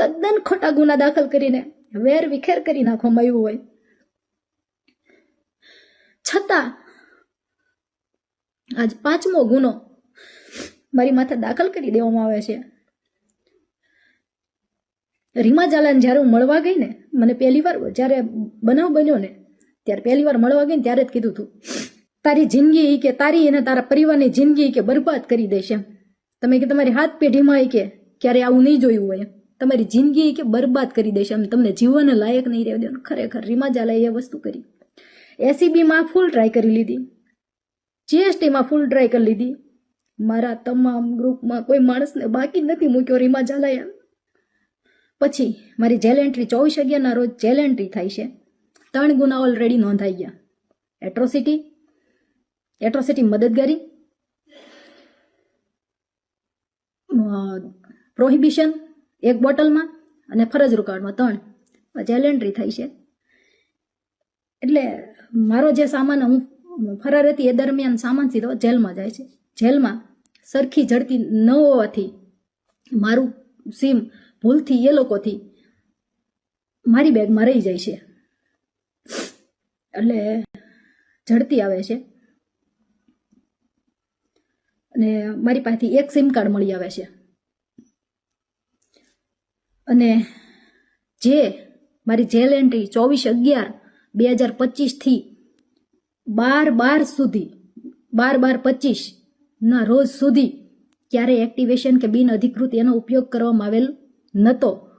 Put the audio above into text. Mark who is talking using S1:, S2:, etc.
S1: તદ્દન ખોટા ગુના દાખલ કરીને વેર વિખેર કરી નાખવામાં આવ્યું હોય. છતાં, આજ પાંચમો ગુનો મારી માથે દાખલ કરી દેવામાં આવે છે. રીમા જાલાન જ્યારે હું મળવા ગઈ ને મને પહેલી વાર જ્યારે બનાવ બન્યો ને, ત્યારે પહેલી વાર મળવા ગઈ ને ત્યારે જ કીધું હતું તારી જિંદગી કે તારી અને તારા પરિવારની જિંદગી કે બરબાદ કરી દેશે. તમે કે તમારી હાથ પેઢીમાં કે ક્યારે આવું નહીં જોયું હોય. એમ. તમારી જિંદગી કે બરબાદ કરી દેશે એમ તમને જીવન લાયક નહીં રહેવા દેવાનું. ખરેખર રીમા ઝાલાએ એ વસ્તુ કરી. એસીબીમાં ફૂલ ટ્રાય કરી લીધી. જીએસટીમાં ફૂલ ટ્રાય કરી લીધી. મારા તમામ ગ્રુપમાં કોઈ માણસને બાકી નથી મૂક્યો રીમા ઝાલાએ પછી મારી જેલ એન્ટ્રી ચોવીસ અગિયારના રોજ જેલ એન્ટ્રી થાય છે. ત્રણ ગુના ઓલરેડી નોંધાઈ ગયા. Atrocity atrocity મદદગારી. પ્રોહિબિશન એક બોટલમાં અને ફરજ રોકાણમાં ત્રણ. જેલ એન્ટ્રી થાય છે. એટલે મારો જે સામાન હું ફરાર હતી એ દરમિયાન સામાન સીધો જેલમાં જાય છે. જેલમાં સરખી ઝડપી ન હોવાથી મારું સીમ ભૂલથી એ લોકોથી મારી બેગમાં રહી જાય છે. એટલે ઝડપી આવે છે. અને મારી પાસેથી એક સિમ કાર્ડ મળી આવે છે. અને જે મારી જેલ એન્ટ્રી ચોવીસ અગિયાર બે હજાર પચીસથી બાર બાર સુધી, બાર બાર પચીસના રોજ સુધી ક્યારે એક્ટિવેશન કે બિન અધિકૃત એનો ઉપયોગ કરવામાં આવેલ નહોતો